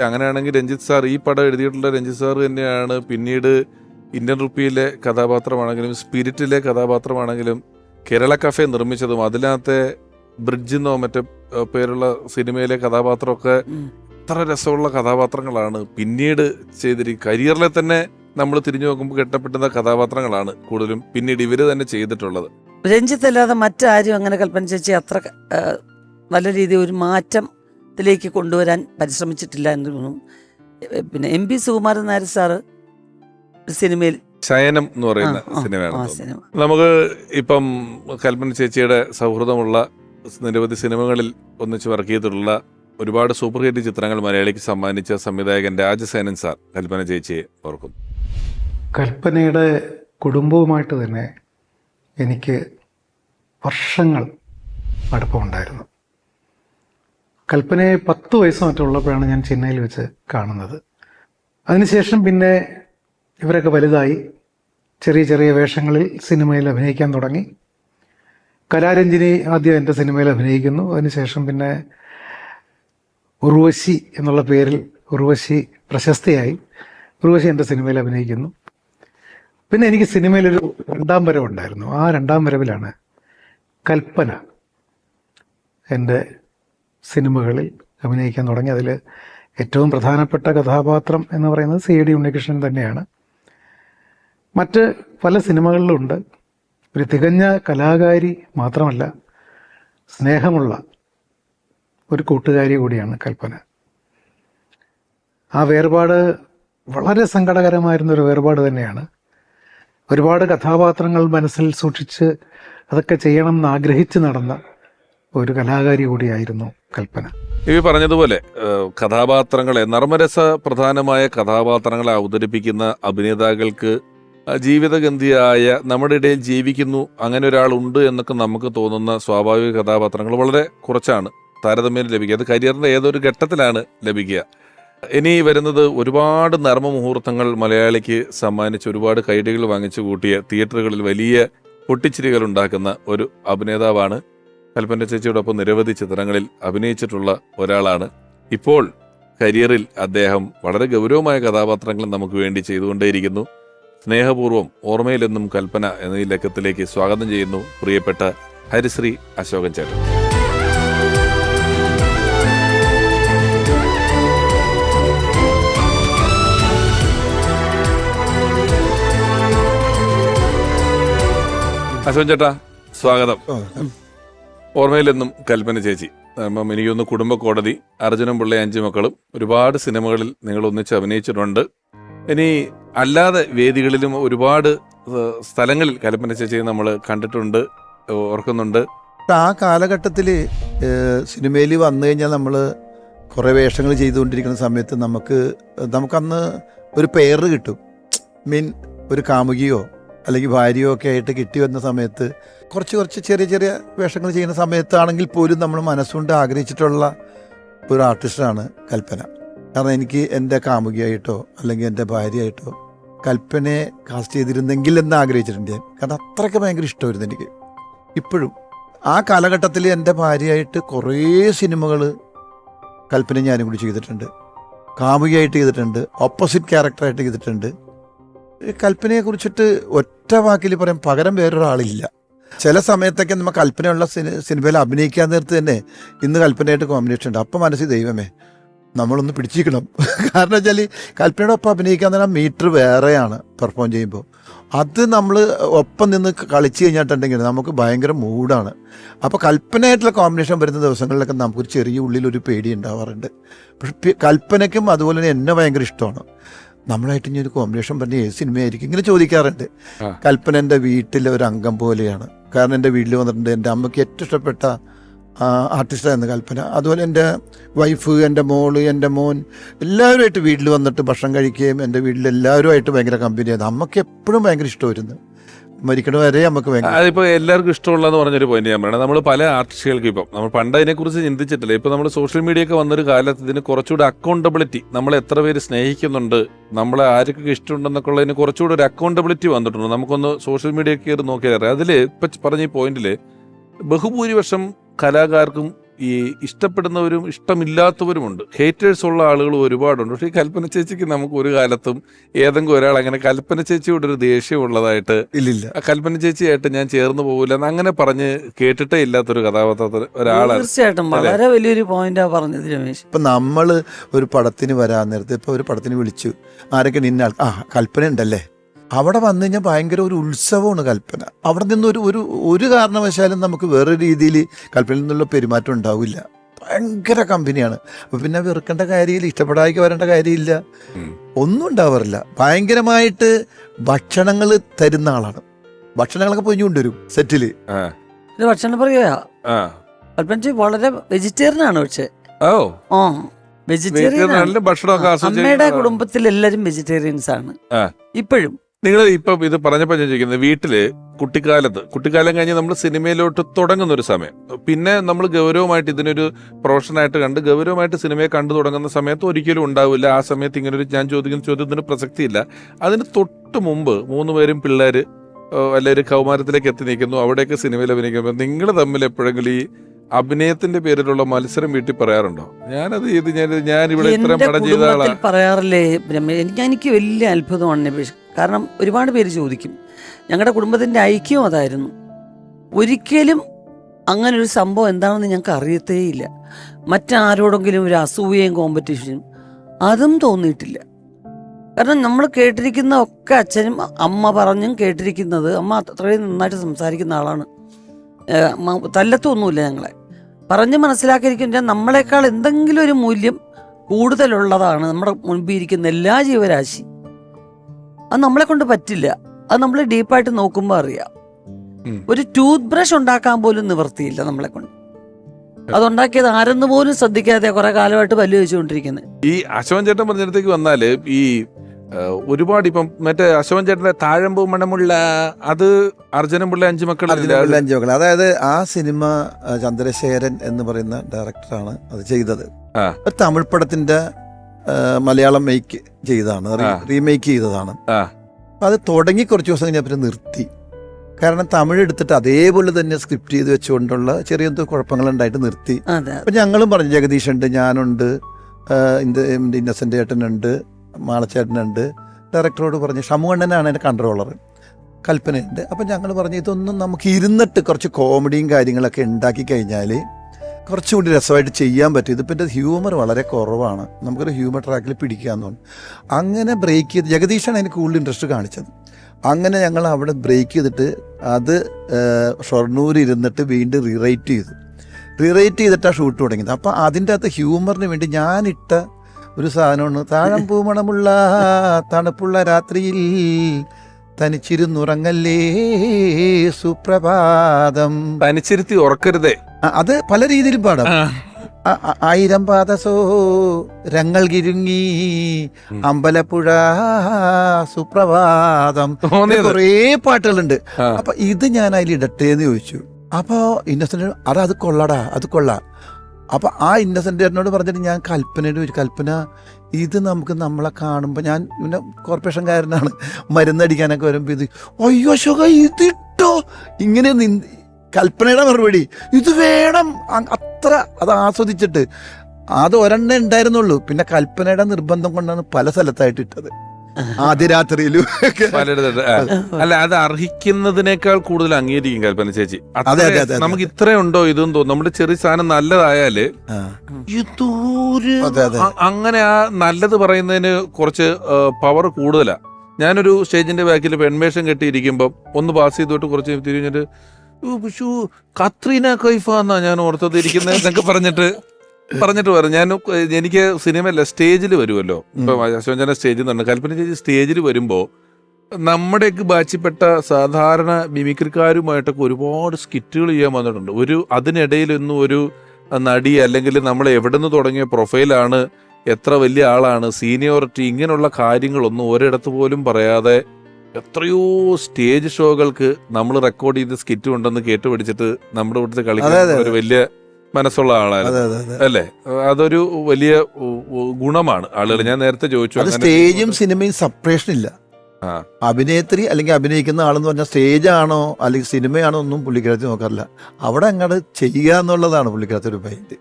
അങ്ങനെയാണെങ്കിൽ രഞ്ജിത്ത് സാർ ഈ പടം എഴുതിയിട്ടുള്ള രഞ്ജിത്ത് സാർ തന്നെയാണ് പിന്നീട് ഇന്ത്യൻ റുപ്പിയിലെ കഥാപാത്രമാണെങ്കിലും സ്പിരിറ്റിലെ കഥാപാത്രമാണെങ്കിലും കേരള കഫേ നിർമ്മിച്ചതും അതിനകത്തെ ബ്രിഡ്ജ് എന്നോ മറ്റേ പേരുള്ള സിനിമയിലെ കഥാപാത്രമൊക്കെ ഇത്ര രസമുള്ള കഥാപാത്രങ്ങളാണ്. പിന്നീട് ചെയ്തിരിക്കും കരിയറിലെ തന്നെ നമ്മൾ തിരിഞ്ഞു നോക്കുമ്പോൾ കെട്ടപ്പെട്ടുന്ന കഥാപാത്രങ്ങളാണ് കൂടുതലും പിന്നീട് ഇവർ തന്നെ ചെയ്തിട്ടുള്ളത്. രഞ്ജിത്ത് അല്ലാതെ മറ്റാരും അങ്ങനെ കൽപ്പന ചേച്ചി അത്ര നല്ല രീതിയിൽ ഒരു മാറ്റത്തിലേക്ക് കൊണ്ടുവരാൻ പരിശ്രമിച്ചിട്ടില്ല എന്ന് തോന്നുന്നു. പിന്നെ M P Sukumaran Nair sir സിനിമയിൽ ശയനം എന്ന് പറയുന്ന സിനിമയാണ് നമുക്ക് ഇപ്പം കൽപ്പന ചേച്ചിയുടെ സൗഹൃദമുള്ള നിരവധി സിനിമകളിൽ ഒന്നിച്ച് വർക്ക് ചെയ്തിട്ടുള്ള ഒരുപാട് സൂപ്പർ ഹിറ്റ് ചിത്രങ്ങൾ മലയാളിക്ക് സമ്മാനിച്ച സംവിധായകൻ രാജസേനൻ സാർ കൽപ്പന ചേച്ചിയെ ഓർക്കും. കൽപ്പനയുടെ കുടുംബവുമായിട്ട് തന്നെ എനിക്ക് വർഷങ്ങൾ അടുപ്പമുണ്ടായിരുന്നു. കൽപ്പനയെ പത്ത് വയസ്സ് മറ്റുള്ളപ്പോഴാണ് ഞാൻ ചെന്നൈയിൽ വെച്ച് കാണുന്നത്. അതിനുശേഷം പിന്നെ ഇവരൊക്കെ വലുതായി ചെറിയ ചെറിയ വേഷങ്ങളിൽ സിനിമയിൽ അഭിനയിക്കാൻ തുടങ്ങി. കലാരഞ്ജിനി ആദ്യം എന്റെ സിനിമയിൽ അഭിനയിക്കുന്നു. അതിനുശേഷം പിന്നെ ഉർവശി എന്നുള്ള പേരിൽ ഉർവശി പ്രശസ്തയായി. ഉർവശി എന്റെ സിനിമയിൽ അഭിനയിക്കുന്നു. പിന്നെ എനിക്ക് സിനിമയിലൊരു രണ്ടാം വരവുണ്ടായിരുന്നു. ആ രണ്ടാം വരവിലാണ് കൽപ്പന എന്റെ സിനിമകളിൽ അഭിനയിക്കാൻ തുടങ്ങി. അതിൽ ഏറ്റവും പ്രധാനപ്പെട്ട കഥാപാത്രം എന്ന് പറയുന്നത് സി ഡി ഉണ്ണികൃഷ്ണൻ തന്നെയാണ്. മറ്റ് പല സിനിമകളിലുണ്ട്. ഒരു തികഞ്ഞ കലാകാരി മാത്രമല്ല സ്നേഹമുള്ള ഒരു കൂട്ടുകാരി കൂടിയാണ് കൽപ്പന. ആ വേർപാട് വളരെ സങ്കടകരമായിരുന്നൊരു വേർപാട് തന്നെയാണ്. ഒരുപാട് കഥാപാത്രങ്ങൾ മനസ്സിൽ സൂക്ഷിച്ച് അതൊക്കെ ചെയ്യണം എന്ന് ആഗ്രഹിച്ച് നടന്ന ഒരു കലാകാരി കൂടിയായിരുന്നു കൽപ്പന. ഇവ പറഞ്ഞതുപോലെ കഥാപാത്രങ്ങളെ നർമ്മരസ പ്രധാനമായ കഥാപാത്രങ്ങളെ അവതരിപ്പിക്കുന്ന അഭിനേതാക്കൾക്ക് ജീവിതഗന്ധിയായ നമ്മുടെ ഇടയിൽ ജീവിക്കുന്നു അങ്ങനെ ഒരാളുണ്ട് എന്നൊക്കെ നമുക്ക് തോന്നുന്ന സ്വാഭാവിക കഥാപാത്രങ്ങൾ വളരെ കുറച്ചാണ് താരതമ്യം ലഭിക്കുക. അത് കരിയറിന്റെ ഏതൊരു ഘട്ടത്തിലാണ് ലഭിക്കുക. ഇനി വരുന്നത് ഒരുപാട് നർമ്മ മുഹൂർത്തങ്ങൾ മലയാളിക്ക് സമ്മാനിച്ച് ഒരുപാട് കൈഡികൾ വാങ്ങിച്ചു കൂട്ടിയ തിയേറ്ററുകളിൽ വലിയ പൊട്ടിച്ചിരികൾ ഉണ്ടാക്കുന്ന ഒരു അഭിനേതാവാണ് കൽപ്പന ചേച്ചിയോടൊപ്പം നിരവധി ചിത്രങ്ങളിൽ അഭിനയിച്ചിട്ടുള്ള ഒരാളാണ്. ഇപ്പോൾ കരിയറിൽ അദ്ദേഹം വളരെ ഗൗരവമായ കഥാപാത്രങ്ങൾ നമുക്ക് വേണ്ടി ചെയ്തുകൊണ്ടേയിരിക്കുന്നു. സ്നേഹപൂർവം ഓർമ്മയിലെന്നും കൽപ്പന എന്ന ഈ ലക്കത്തിലേക്ക് സ്വാഗതം ചെയ്യുന്നു പ്രിയപ്പെട്ട ഹരിശ്രീ അശോകൻ ചേട്ടൻ. അശോകൻ ചേട്ടാ സ്വാഗതം. ഓർമ്മയിലെന്നും കൽപ്പന ചേച്ചി. അപ്പം എനിക്കൊന്ന് കുടുംബ കോടതി അർജുനം പിള്ളി അഞ്ച് മക്കളും ഒരുപാട് സിനിമകളിൽ നിങ്ങൾ ഒന്നിച്ച് അഭിനയിച്ചിട്ടുണ്ട്. ഇനി അല്ലാതെ വേദികളിലും ഒരുപാട് സ്ഥലങ്ങളിൽ കൽപ്പന ചേച്ചിയെ നമ്മൾ കണ്ടിട്ടുണ്ട് ഓർക്കുന്നുണ്ട്. ആ കാലഘട്ടത്തിൽ സിനിമയിൽ വന്നു കഴിഞ്ഞാൽ നമ്മൾ കുറേ വേഷങ്ങൾ ചെയ്തുകൊണ്ടിരിക്കുന്ന സമയത്ത് നമുക്ക് നമുക്കന്ന് ഒരു പേര് കിട്ടും. മീൻ ഒരു കാമുകിയോ അല്ലെങ്കിൽ ഭാര്യയോ ഒക്കെ ആയിട്ട് കിട്ടി വന്ന സമയത്ത് കുറച്ച് കുറച്ച് ചെറിയ ചെറിയ വേഷങ്ങൾ ചെയ്യുന്ന സമയത്താണെങ്കിൽ പോലും നമ്മൾ മനസ്സുകൊണ്ട് ആഗ്രഹിച്ചിട്ടുള്ള ഒരു ആർട്ടിസ്റ്റാണ് കൽപ്പന. കാരണം എനിക്ക് എന്റെ കാമുകിയായിട്ടോ അല്ലെങ്കിൽ എന്റെ ഭാര്യയായിട്ടോ കൽപ്പനയെ കാസ്റ്റ് ചെയ്തിരുന്നെങ്കിൽ എന്ന് ആഗ്രഹിച്ചിട്ടുണ്ട് ഞാൻ. കാരണം അത്രയ്ക്ക് ഭയങ്കര ഇഷ്ടമായിരുന്നു എനിക്ക്. ഇപ്പോഴും ആ കാലഘട്ടത്തിൽ എന്റെ ഭാര്യയായിട്ട് കുറേ സിനിമകൾ കൽപ്പന ഞാനും കൂടി ചെയ്തിട്ടുണ്ട്. കാമുകിയായിട്ട് ചെയ്തിട്ടുണ്ട്. ഓപ്പോസിറ്റ് ക്യാരക്ടറായിട്ട് ചെയ്തിട്ടുണ്ട്. കൽപ്പനയെ കുറിച്ചിട്ട് ഒറ്റ വാക്കിൽ പറയാം പകരം വേറൊരാളില്ല. ചില സമയത്തൊക്കെ നമ്മൾ കൽപ്പനയുള്ള സിനി സിനിമയിൽ അഭിനയിക്കാൻ നേരത്ത് തന്നെ ഇന്ന് കൽപ്പനയായിട്ട് കോമ്പിനേഷൻ ഉണ്ട്. അപ്പം മനസ്സിൽ ദൈവമേ നമ്മളൊന്ന് പിടിച്ചിരിക്കണം. കാരണം വെച്ചാൽ കൽപ്പനയുടെ ഒപ്പം അഭിനയിക്കാൻ തന്നെ മീറ്റർ വേറെയാണ് പെർഫോം ചെയ്യുമ്പോൾ. അത് നമ്മൾ ഒപ്പം നിന്ന് കളിച്ച് കഴിഞ്ഞിട്ടുണ്ടെങ്കിൽ നമുക്ക് ഭയങ്കര മൂഡാണ് അപ്പോൾ കൽപ്പനയായിട്ടുള്ള കോമ്പിനേഷൻ വരുന്ന ദിവസങ്ങളിലൊക്കെ നമുക്കൊരു ചെറിയ ഉള്ളിലൊരു പേടി ഉണ്ടാവാറുണ്ട്. പക്ഷെ കൽപ്പനയ്ക്കും അതുപോലെ തന്നെ എന്നെ ഭയങ്കര ഇഷ്ടമാണ്. നമ്മളായിട്ട് ഇനി ഒരു കോമ്പിനേഷൻ പറഞ്ഞ ഏത് സിനിമയായിരിക്കും ഇങ്ങനെ ചോദിക്കാറുണ്ട്. കൽപ്പന എന്റെ വീട്ടിലെ ഒരു അംഗം പോലെയാണ്. കാരണം എന്റെ വീട്ടിൽ വന്നിട്ടുണ്ട്. എന്റെ അമ്മയ്ക്ക് ഏറ്റവും ഇഷ്ടപ്പെട്ട ആർട്ടിസ്റ്റായിരുന്നു കൽപ്പന. അതുപോലെ എന്റെ വൈഫ് എന്റെ മോൾ എന്റെ മോൻ എല്ലാവരുമായിട്ട് വീട്ടിൽ വന്നിട്ട് ഭക്ഷണം കഴിക്കുകയും എന്റെ വീട്ടിൽ എല്ലാവരുമായിട്ട് ഭയങ്കര കമ്പനിയായിരുന്നു അമ്മയ്ക്ക് എപ്പോഴും ഭയങ്കര ഇഷ്ടമായിരുന്നു. മരിക്കണ വരെ നമുക്ക് ഭയങ്കര അതിപ്പോ എല്ലാവർക്കും ഇഷ്ടമുള്ളതെന്ന് പറഞ്ഞൊരു പോയിന്റ് ഞാൻ പറയണം. നമ്മൾ പല ആർട്ടിസ്റ്റുകൾക്ക് ഇപ്പം നമ്മൾ പണ്ട് അതിനെക്കുറിച്ച് ചിന്തിച്ചിട്ടില്ല. ഇപ്പൊ നമ്മൾ സോഷ്യൽ മീഡിയ ഒക്കെ വന്നൊരു കാലത്ത് ഇതിന് കുറച്ചുകൂടി അക്കൗണ്ടബിലിറ്റി നമ്മളെ എത്ര പേര് സ്നേഹിക്കുന്നുണ്ട് നമ്മളെ ആർക്കൊക്കെ ഇഷ്ടമുണ്ടെന്നൊക്കെ ഉള്ളതിന് കുറച്ചുകൂടി ഒരു അക്കൗണ്ടബിലിറ്റി വന്നിട്ടുണ്ട്. നമുക്കൊന്ന് സോഷ്യൽ മീഡിയ കയറി നോക്കിയാൽ അതിൽ ഇപ്പൊ പറഞ്ഞ ഈ പോയിന്റിൽ ബഹുഭൂരിപക്ഷം കലാകാർക്കും ഈ ഇഷ്ടപ്പെടുന്നവരും ഇഷ്ടമില്ലാത്തവരുമുണ്ട്. ഹേറ്റേഴ്സ് ഉള്ള ആളുകൾ ഒരുപാടുണ്ട്. പക്ഷേ ഈ കൽപ്പന ചേച്ചിക്ക് നമുക്ക് ഒരു കാലത്തും ഏതെങ്കിലും ഒരാൾ അങ്ങനെ കൽപ്പന ചേച്ചിയോട് ഒരു ദേഷ്യം ഉള്ളതായിട്ട് ഇല്ലില്ല. ആ കൽപ്പന ചേച്ചിയായിട്ട് ഞാൻ ചേർന്ന് പോകില്ല എന്ന് അങ്ങനെ പറഞ്ഞ് കേട്ടിട്ടേ ഇല്ലാത്തൊരു കഥാപാത്രത്തിന് ഒരാളാണ്. തീർച്ചയായിട്ടും. വളരെ വലിയൊരു പോയിന്റാ പറഞ്ഞത് രമേശ്. ഇപ്പം നമ്മൾ ഒരു പടത്തിന് വരാൻ നേരത്തെ ഇപ്പോൾ ഒരു പടത്തിന് വിളിച്ചു. ആരൊക്കെ നിന്നെ ആ കൽപ്പന ഉണ്ടല്ലേ? അവിടെ വന്നു കഴിഞ്ഞാൽ ഭയങ്കര ഒരു ഉത്സവമാണ് കൽപ്പന. അവിടെ നിന്ന് ഒരു ഒരു ഒരു കാരണവശാലും നമുക്ക് വേറെ രീതിയിൽ കൽപ്പനയിൽ നിന്നുള്ള പെരുമാറ്റം ഉണ്ടാവില്ല. ഭയങ്കര കമ്പനിയാണ്. അപ്പം പിന്നെ വെറുക്കേണ്ട കാര്യമില്ല ഇഷ്ടപ്പെടാതെ വരേണ്ട കാര്യമില്ല. ഒന്നും ഉണ്ടാവാറില്ല. ഭയങ്കരമായിട്ട് ഭക്ഷണങ്ങൾ തരുന്ന ആളാണ്. ഭക്ഷണങ്ങളൊക്കെ പൊഞ്ഞു കൊണ്ടുവരും സെറ്റിൽ. ഭക്ഷണം പറയാ. കൽപ്പനജി വളരെ വെജിറ്റേറിയൻ ആണ് പക്ഷെ. ഓ. ആ വെജിറ്റേറിയൻ അമ്മയുടെ കുടുംബത്തിൽ എല്ലാരും വെജിറ്റേറിയൻസ് ആണ് ഇപ്പോഴും. നിങ്ങൾ ഇപ്പം ഇത് പറഞ്ഞപ്പോൾ ഞാൻ ചോദിക്കുന്നത് വീട്ടിൽ കുട്ടിക്കാലത്ത് കുട്ടിക്കാലം കഴിഞ്ഞ് നമ്മൾ സിനിമയിലോട്ട് തുടങ്ങുന്ന ഒരു സമയം. പിന്നെ നമ്മൾ ഗൗരവമായിട്ട് ഇതിനൊരു പ്രൊഫഷനായിട്ട് കണ്ട് ഗൗരവമായിട്ട് സിനിമയെ കണ്ടു തുടങ്ങുന്ന സമയത്ത് ഒരിക്കലും ഉണ്ടാവില്ല. ആ സമയത്ത് ഇങ്ങനെ ഒരു ഞാൻ ചോദിക്കുന്ന ചോദ്യത്തിന് പ്രസക്തിയില്ല. അതിന് തൊട്ട് മുമ്പ് മൂന്ന് പേരും പിള്ളേര് അല്ലെ ഒരു കൗമാരത്തിലേക്ക് എത്തി നിൽക്കുന്നു. അവിടെയൊക്കെ സിനിമയിൽ അഭിനയിക്കുമ്പോൾ നിങ്ങൾ തമ്മിൽ എപ്പോഴെങ്കിലും ഈ അഭിനയത്തിന്റെ പേരിലുള്ള മത്സരം വീട്ടിൽ പറയാറുണ്ടോ? ഞാനത് ഇത് ഞാൻ ഞാൻ ഇവിടെ ഇത്ര പടം ചെയ്ത ആളാണ് ആളാ പറയാറില്ലേ എനിക്ക് വലിയ അത്ഭുതമാണ് കാരണം ഒരുപാട് പേര് ചോദിക്കും. ഞങ്ങളുടെ കുടുംബത്തിന്റെ ഐക്യം അതായിരുന്നു. ഒരിക്കലും അങ്ങനെ ഒരു സംഭവം എന്താണെന്ന് ഞങ്ങൾക്ക് അറിയത്തേയില്ല. മറ്റാരോടെങ്കിലും ഒരു അസൂയയും കോമ്പറ്റീഷനും അതും തോന്നിയിട്ടില്ല. കാരണം നമ്മൾ കേട്ടിരിക്കുന്ന ഒക്കെ അച്ഛനും അമ്മ പറഞ്ഞും കേട്ടിരിക്കുന്നത് അമ്മ അത്രയും നന്നായിട്ട് സംസാരിക്കുന്ന ആളാണ്. തല്ലത്തൊന്നുമില്ല ഞങ്ങളെ. പറഞ്ഞ് മനസ്സിലാക്കിയിരിക്കുന്ന നമ്മളെക്കാൾ എന്തെങ്കിലും ഒരു മൂല്യം കൂടുതലുള്ളതാണ് നമ്മുടെ മുൻപിൽ ഇരിക്കുന്ന എല്ലാ ജീവരാശി അത് നമ്മളെ കൊണ്ട് പറ്റില്ല. അത് നമ്മൾ ഡീപ്പായിട്ട് നോക്കുമ്പോൾ അറിയാം. ഒരു ടൂത്ത് ബ്രഷ് ഉണ്ടാക്കാൻ പോലും നിവർത്തിയില്ല നമ്മളെ കൊണ്ട്. അതുണ്ടാക്കിയത് ആരെന്ന് പോലും ശ്രദ്ധിക്കാതെ കുറെ കാലമായിട്ട് പല്ല് വെച്ചുകൊണ്ടിരിക്കുന്നത് ഈ അശോകൻ ചേട്ടൻ പറഞ്ഞിടത്തേക്ക് വന്നാൽ ഈ ഒരുപാട് ഇപ്പം മറ്റേ അശോകൻ ചേട്ടന്റെ താഴമ്പൂ മണമുള്ള അത് അർജുനൻ പിള്ള അഞ്ചു മക്കൾ അഞ്ചു മക്കൾ അതായത് ആ സിനിമ ചന്ദ്രശേഖരൻ എന്ന് പറയുന്ന ഡയറക്ടറാണ് അത് ചെയ്തത്. ആ. തമിഴ് പടത്തിന്റെ മലയാളം മേക്ക് ചെയ്തതാണ്. റീമേക്ക് ചെയ്തതാണ്. അത് തുടങ്ങി കുറച്ച് ദിവസം കഴിഞ്ഞാൽ പിന്നെ നിർത്തി. കാരണം തമിഴ് എടുത്തിട്ട് അതേപോലെ തന്നെ സ്ക്രിപ്റ്റ് ചെയ്ത് വെച്ചുകൊണ്ടുള്ള ചെറിയ കുഴപ്പങ്ങളുണ്ടായിട്ട് നിർത്തി. അപ്പൊ ഞങ്ങളും പറഞ്ഞു ജഗദീഷ് ഉണ്ട് ഞാനുണ്ട്. ഇന്നസെന്റ് ഏട്ടനുണ്ട് എന്റെ ഇന്നസെന്റ് ചേട്ടനുണ്ട് മാളച്ചേട്ടനുണ്ട്. ഡയറക്ടറോട് പറഞ്ഞു ഷമുവണ്ണനാണ് എന്റെ കൺട്രോളർ കൽപ്പനയുണ്ട്. അപ്പം ഞങ്ങൾ പറഞ്ഞു ഇതൊന്നും നമുക്ക് ഇരുന്നിട്ട് കുറച്ച് കോമഡിയും കാര്യങ്ങളൊക്കെ ഉണ്ടാക്കി കഴിഞ്ഞാൽ കുറച്ചുകൂടി രസമായിട്ട് ചെയ്യാൻ പറ്റും ഇതിപ്പോൾ എന്റെ ഹ്യൂമർ വളരെ കുറവാണ്. നമുക്കൊരു ഹ്യൂമർ ട്രാക്കിൽ പിടിക്കാമെന്ന് പറഞ്ഞു അങ്ങനെ ബ്രേക്ക് ചെയ്ത് ജഗദീഷാണ് അതിന് കൂടുതൽ ഇൻട്രസ്റ്റ് കാണിച്ചത്. അങ്ങനെ ഞങ്ങൾ അവിടെ ബ്രേക്ക് ചെയ്തിട്ട് അത് ഷൊർണൂർ ഇരുന്നിട്ട് വീണ്ടും റീറൈറ്റ് ചെയ്തു. റീറൈറ്റ് ചെയ്തിട്ടാണ് ഷൂട്ട് തുടങ്ങിയത്. അപ്പോൾ അതിന്റെ അകത്ത് ഹ്യൂമറിന് വേണ്ടി ഞാനിട്ട ഒരു സാധനമാണ്. താഴം പൂമണമുള്ള തണുപ്പുള്ള രാത്രിയിൽ തനിച്ചിരുന്നുറങ്ങല്ലേ സുപ്രഭാതം. തനിച്ചിരുത്തി ഉറക്കരുതേ. അത് പല രീതിയിൽ പാടാം. ആയിരം പാദസോ രങ്ങൾ കിരുങ്ങി. അമ്പലപ്പുഴ സുപ്രഭാതം കുറേ പാട്ടുകളുണ്ട്. അപ്പൊ ഇത് ഞാൻ അതിൽ ഇടട്ടെ എന്ന് ചോദിച്ചു. അപ്പോ ഇന്നസെന്റ് അത് അത് കൊള്ളടാ അത് കൊള്ളാം. അപ്പൊ ആ ഇന്നസെന്റ് ചേട്ടനോട് പറഞ്ഞിട്ട് ഞാൻ കൽപ്പനയുടെ ഒരു കൽപ്പന ഇത് നമുക്ക് നമ്മളെ കാണുമ്പോൾ ഞാൻ പിന്നെ കോർപ്പറേഷൻകാരനാണ് മരുന്നടിക്കാനൊക്കെ വരുമ്പോൾ ഇത് അയ്യോ ശോക ഇതിട്ടോ? ഇങ്ങനെ കൽപ്പനയുടെ മറുപടി. ഇത് വേണം. അത്ര അത് ആസ്വദിച്ചിട്ട്. അത് ഒരെണ്ണേ ഉണ്ടായിരുന്നുള്ളൂ. പിന്നെ കൽപ്പനയുടെ നിർബന്ധം കൊണ്ടാണ് പല സ്ഥലത്തായിട്ട് ഇട്ടത്. ആദ്യ രാത്രിയിലും. അല്ല അത് അർഹിക്കുന്നതിനേക്കാൾ കൂടുതൽ അംഗീകരിക്കും കൽപ്പന ചേച്ചി. അതെ, അതെ, ഉണ്ടോ. നമുക്ക് ഇതെന്ന് തോന്നും നമ്മുടെ ചെറിയ സാധനം നല്ലതായാൽ. ഇതൊരു അങ്ങനെ ആ നല്ലത് പറയുന്നതിന് കുറച്ച് പവർ കൂടുതലാ. ഞാനൊരു സ്റ്റേജിന്റെ ബാക്കിൽ പെൺവേഷം കെട്ടിയിരിക്കുമ്പോൾ ഒന്ന് പാസ് ചെയ്തോട്ട് കുറച്ച് തിരിഞ്ഞിട്ട് "ഓ, പക്ഷൂ കത്രീന കൈഫ എന്നാ ഞാൻ ഓർത്തത് ഇരിക്കുന്നത് എന്നൊക്കെ പറഞ്ഞിട്ട് പറഞ്ഞിട്ട് പറഞ്ഞു ഞാൻ എനിക്ക് സിനിമയല്ല സ്റ്റേജിൽ വരുമല്ലോ ഇപ്പൊ അശോചന സ്റ്റേജിൽ നിന്നുണ്ട്. കൽപ്പന ചേച്ചി സ്റ്റേജിൽ വരുമ്പോ നമ്മുടെയൊക്കെ ബാച്ചിപ്പെട്ട സാധാരണ മിമിക്രിക്കാരുമായിട്ടൊക്കെ ഒരുപാട് സ്കിറ്റുകൾ ചെയ്യാൻ വന്നിട്ടുണ്ട്. ഒരു അതിനിടയിലൊന്നും ഒരു നടി അല്ലെങ്കിൽ നമ്മൾ എവിടെ നിന്ന് തുടങ്ങിയ പ്രൊഫൈലാണ് എത്ര വലിയ ആളാണ് സീനിയോറിറ്റി ഇങ്ങനെയുള്ള കാര്യങ്ങളൊന്നും ഒരിടത്ത് പോലും പറയാതെ എത്രയോ സ്റ്റേജ് ഷോകൾക്ക് നമ്മൾ റെക്കോർഡ് ചെയ്ത് സ്കിറ്റ് ഉണ്ടെന്ന് കേട്ട് പഠിച്ചിട്ട് നമ്മുടെ ഇവിടുത്തെ കളിക്കുന്ന ഒരു വലിയ മനസ്സുള്ള ആളായിരുന്നു. അല്ലേ? അതൊരു വലിയ ഗുണമാണ് ആളുകൾ. ഞാൻ നേരത്തെ ചോദിച്ചു സ്റ്റേജും സിനിമയും സെപ്പറേഷൻ ഇല്ല. അഭിനേത്രി അല്ലെങ്കിൽ അഭിനയിക്കുന്ന ആളെന്ന് പറഞ്ഞാൽ സ്റ്റേജാണോ അല്ലെങ്കിൽ സിനിമയാണോ ഒന്നും പുള്ളിക്കാരത്തി നോക്കാറില്ല. അവിടെ അങ്ങോട്ട് ചെയ്യുക എന്നുള്ളതാണ് പുള്ളിക്കാരത്തി ഒരു മൈൻഡ്